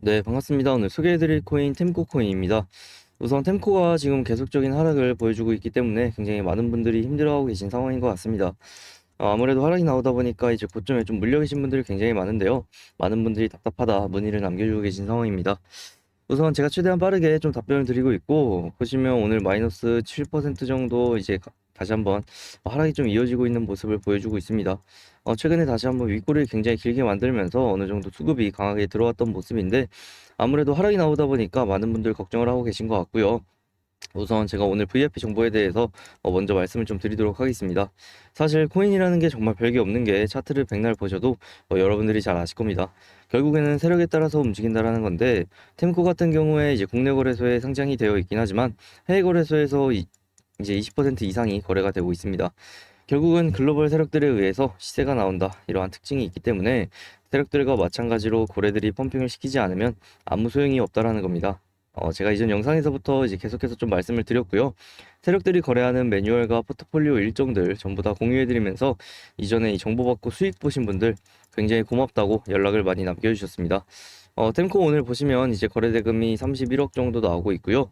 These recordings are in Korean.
네, 반갑습니다. 오늘 소개해드릴 코인 템코 코인입니다. 우선 템코가 지금 계속적인 하락을 보여주고 있기 때문에 굉장히 많은 분들이 힘들어하고 계신 상황인 것 같습니다. 어, 아무래도 하락이 나오다 보니까 이제 고점에 좀 물려 계신 분들이 굉장히 많은데요. 많은 분들이 답답하다 문의를 남겨주고 계신 상황입니다. 우선 제가 최대한 빠르게 좀 답변을 드리고 있고 보시면 오늘 마이너스 7% 정도 이제 가- 다시 한번 하락이 좀 이어지고 있는 모습을 보여주고 있습니다. 어, 최근에 다시 한번 윗꼬리를 굉장히 길게 만들면서 어느 정도 수급이 강하게 들어왔던 모습인데 아무래도 하락이 나오다 보니까 많은 분들 걱정을 하고 계신 것 같고요. 우선 제가 오늘 VIP 정보에 대해서 어, 먼저 말씀을 좀 드리도록 하겠습니다. 사실 코인이라는 게 정말 별게 없는 게 차트를 백날 보셔도 어, 여러분들이 잘 아실 겁니다. 결국에는 세력에 따라서 움직인다라는 건데 템코 같은 경우에 이제 국내 거래소에 상장이 되어 있긴 하지만 해외 거래소에서 이, 이제 20% 이상이 거래가 되고 있습니다. 결국은 글로벌 세력들에 의해서 시세가 나온다 이러한 특징이 있기 때문에 세력들과 마찬가지로 고래들이 펌핑을 시키지 않으면 아무 소용이 없다라는 겁니다. 어, 제가 이전 영상에서부터 이제 계속해서 좀 말씀을 드렸고요. 세력들이 거래하는 매뉴얼과 포트폴리오 일정들 전부 다 공유해드리면서 이전에 이 정보 받고 수익 보신 분들 굉장히 고맙다고 연락을 많이 남겨주셨습니다. 어, 템코 오늘 보시면 이제 거래 대금이 31억 정도 나오고 있고요.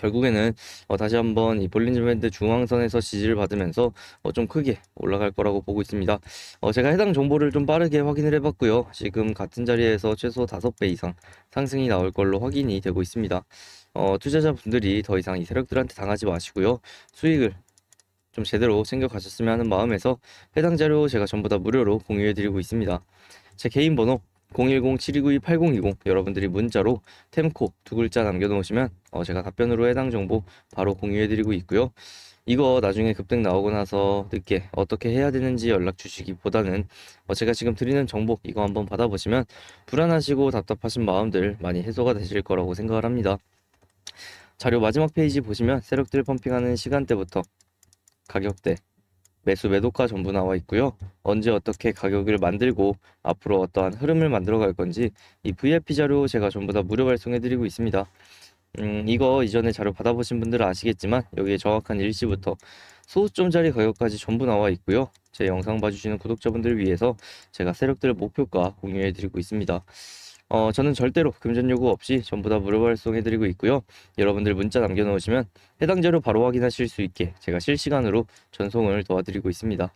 결국에는 어, 다시 한번 이 볼린저 밴드 중앙선에서 지지를 받으면서 어, 좀 크게 올라갈 거라고 보고 있습니다. 어, 제가 해당 정보를 좀 빠르게 확인을 해봤고요. 지금 같은 자리에서 최소 5배 이상 상승이 나올 걸로 확인이 되고 있습니다. 어, 투자자분들이 더 이상 이 세력들한테 당하지 마시고요. 수익을 좀 제대로 챙겨 가셨으면 하는 마음에서 해당 자료 제가 전부 다 무료로 공유해 드리고 있습니다. 제 개인 번호 010-7292-8020 여러분들이 문자로 템코 두 글자 남겨놓으시면 어, 제가 답변으로 해당 정보 바로 공유해 드리고 있고요. 이거 나중에 급등 나오고 나서 늦게 어떻게 해야 되는지 연락 주시기보다는 어, 제가 지금 드리는 정보 이거 한번 받아보시면 불안하시고 답답하신 마음들 많이 해소가 되실 거라고 생각을 합니다. 자료 마지막 페이지 보시면 세력들 펌핑하는 시간대부터 가격대, 매수 매도가 전부 나와 있고요. 언제 어떻게 가격을 만들고 앞으로 어떠한 흐름을 만들어 갈 건지 이 VIP 자료 제가 전부 다 무료 발송해 드리고 있습니다. 음, 이거 이전에 자료 받아보신 분들은 아시겠지만 여기에 정확한 일시부터 소수점짜리 가격까지 전부 나와 있고요. 제 영상 봐주시는 구독자분들을 위해서 제가 세력들 목표가 공유해 드리고 있습니다. 어, 저는 절대로 금전 요구 없이 전부 다 무료 발송해 드리고 있고요. 여러분들 문자 남겨놓으시면 해당 자료 바로 확인하실 수 있게 제가 실시간으로 전송을 도와드리고 있습니다.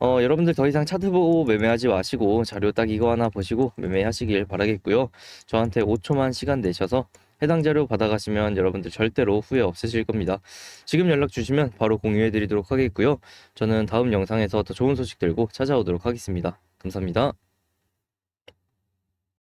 어, 여러분들 더 이상 차트 보고 매매하지 마시고 자료 딱 이거 하나 보시고 매매하시길 바라겠고요. 저한테 5초만 시간 내셔서 해당 자료 받아가시면 여러분들 절대로 후회 없으실 겁니다. 지금 연락 주시면 바로 공유해 드리도록 하겠고요. 저는 다음 영상에서 더 좋은 소식 들고 찾아오도록 하겠습니다. 감사합니다.